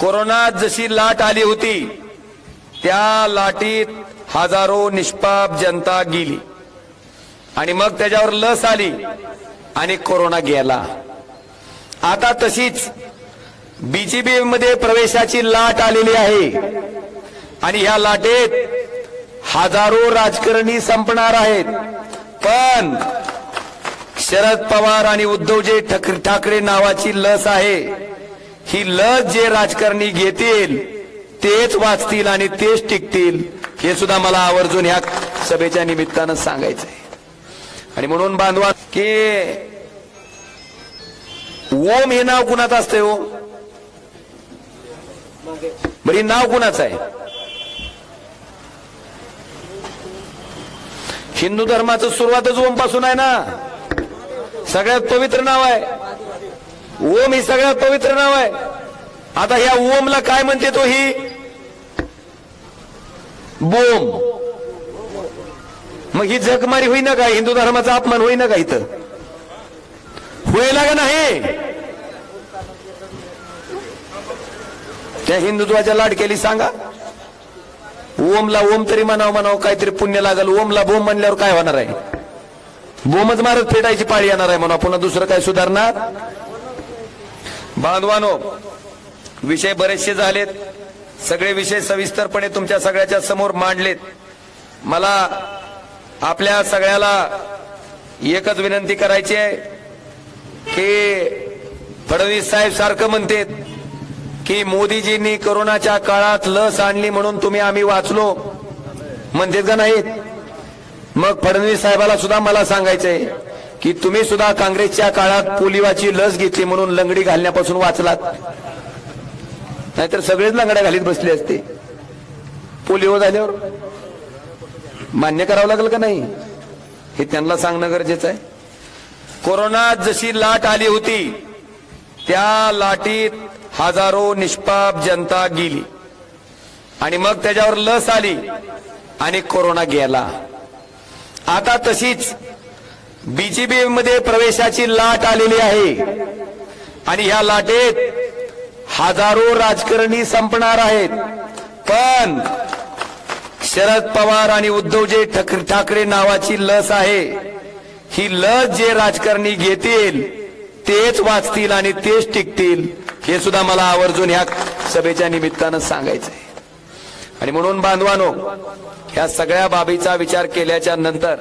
कोरोनात जशी लाट आली होती त्या लाटीत हजारो निष्पाप जनता गेली. आणि मग त्याच्यावर लस आली आणि कोरोना गेला. आता तशीच बीजेपी मध्ये प्रवेशाची लाट आलेली आहे. आणि ह्या लाटेत हजारो राजकारणी संपणार आहेत. पण शरद पवार आणि उद्धवजी ठाकरे ठाकरे नावाची लस आहे. ही लस जे राजकारणी घेतील तेच वाचतील आणि तेच टिकतील हे सुद्धा मला आवर्जून ह्या सभेच्या निमित्तानं सांगायचंय. आणि म्हणून बांधवा की ओम हे नाव कुणाचं असतंय हो? बरी नाव कुणाचं आहे? हिंदू धर्माचं सुरुवातच ओमपासून आहे ना. सगळ्यात पवित्र नाव आहे. ओम ही सगळ्यात पवित्र नाव आहे. आता ह्या ओमला काय म्हणते तो ही? बोम. मग ही जगमारी होई ना का? हिंदू धर्माचा अपमान होई ना का इथं? होईला का नाही? त्या हिंदुत्वाच्या लाडकेली सांगा. ओमला ओम तरी म्हणावं म्हणावं काहीतरी पुण्य लागल. ओमला बोम म्हणल्यावर काय होणार आहे? बोमच मारत फेटायची पाळी येणार आहे म्हणून पुन्हा दुसरं काय सुधारणार? बांधवानो विषय बरेचसे झालेत. सगळे विषय सविस्तरपणे तुमच्या सगळ्याच्या समोर मांडलेत. मला आपल्या सगळ्याला एकच विनंती करायची आहे की फडणवीस साहेब सारखं म्हणतेत की मोदीजींनी कोरोनाच्या काळात लस आणली म्हणून तुम्ही आम्ही वाचलो. म्हणतेत का नाहीत? मग फडणवीस साहेबाला सुद्धा मला सांगायचंय की तुम्ही सुद्धा काँग्रेसच्या काळात पोलिओची लस घेतली म्हणून लंगडी घालण्यापासून वाचलात. नाहीतर सगळेच लंगड्या घालीत बसले असते. पोलिओ झाल्यावर मान्य करावं लागेल का नाही? हे त्यांना सांगणं गरजेचं आहे. कोरोनात जशी लाट आली होती त्या लाटीत हजारो निष्पाप जनता गेली. आणि मग त्याच्यावर लस आली आणि कोरोना गेला. आता तशीच बीजेपी मध्ये प्रवेशाची लाट आलेली आहे. आणि ह्या लाटेत हजारो राजकारणी संपणार आहेत. पण शरद पवार आणि उद्धवजी ठाकरे ठाकरे नावाची लस आहे. ही लस जे राजकारणी घेतील तेच वाचतील आणि तेच टिकतील हे सुद्धा मला आवर्जून ह्या सभेच्या निमित्तानं सांगायचं आहे आणि म्हणून बांधवानो ह्या सगळ्या बाबीचा विचार केल्याच्यानंतर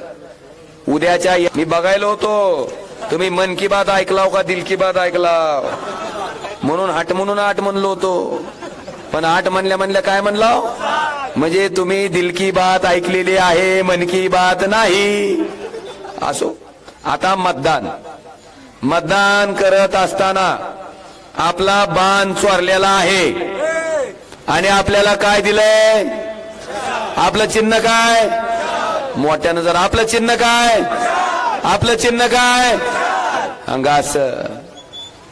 उद्याच्या मी बघायला होतो. तुम्ही मन की बात ऐकलाव का दिल की बात ऐकलाव? म्हणून आठ म्हणून आठ म्हणलो होतो. पण आठ म्हणल्या म्हणल्या काय म्हणलाव? म्हणजे तुम्ही दिल की बात ऐकलेली आहे मन की बात नाही. असो. आता मतदान. मतदान करत असताना आपला बाण चोरलेला आहे. आणि आपल्याला काय दिलंय? आपलं चिन्ह काय? मोठ्यानं जर आपलं चिन्ह काय? आपलं चिन्ह काय? अंगास